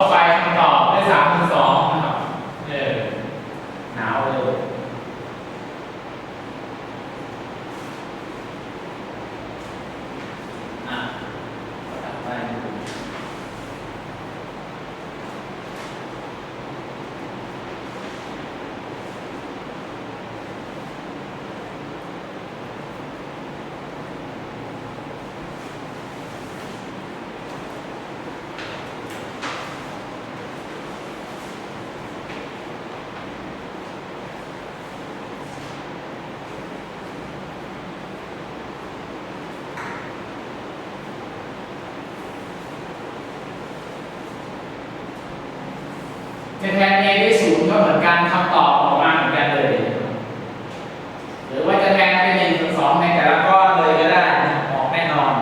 ต่อไปคำตอบได้สามคูณสองนะครับเออหนาวเลยอะถัดไปดู จะแทน a ด้วยศูนย์ก็เหมือนกันคำตอบออกมาเหมือนกันเลย หรือว่าจะแทนเป็นหนึ่งถึงสองในแต่ละก้อนเลยก็ได้ออกแน่นอน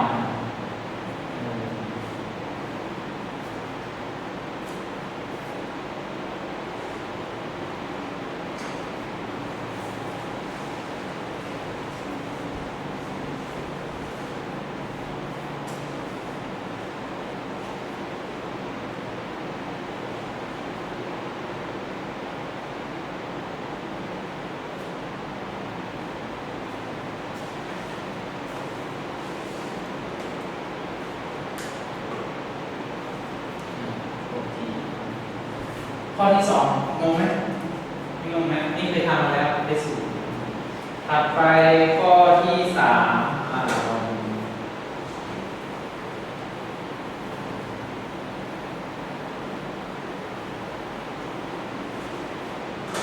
ข้อที่สองงงไหมไม่งงไหมนี่เคยทำมาแล้วได้สูตรถัดไปข้อที่สาม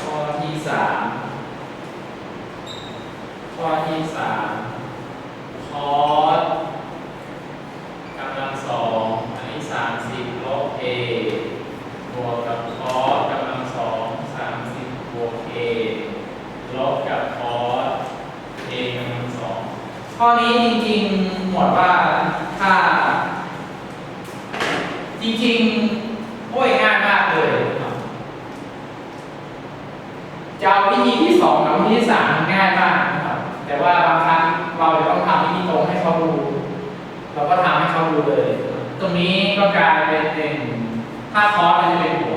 ข้อที่สามข้อที่สามคอสกำลังสองอันนี้สามสิบลบเอบวกกับคอสกำลังสองสามสิบบวกเอลบกับคอสเอกำลังสอง ข้อนี้จริงๆ หมวดว่าถ้า จริงๆ โอ้ยง่ายมากเลยจะเอาวิธีที่สองกับวิธีที่สามง่ายมากนะครับ แต่ว่าบางครั้งเราจะต้องทำวิธีตรงให้เขาดูเราก็ทำให้เขาดูเลย ตรงนี้ก็กลายเป็นถ้าคอสมันจะเป็นบว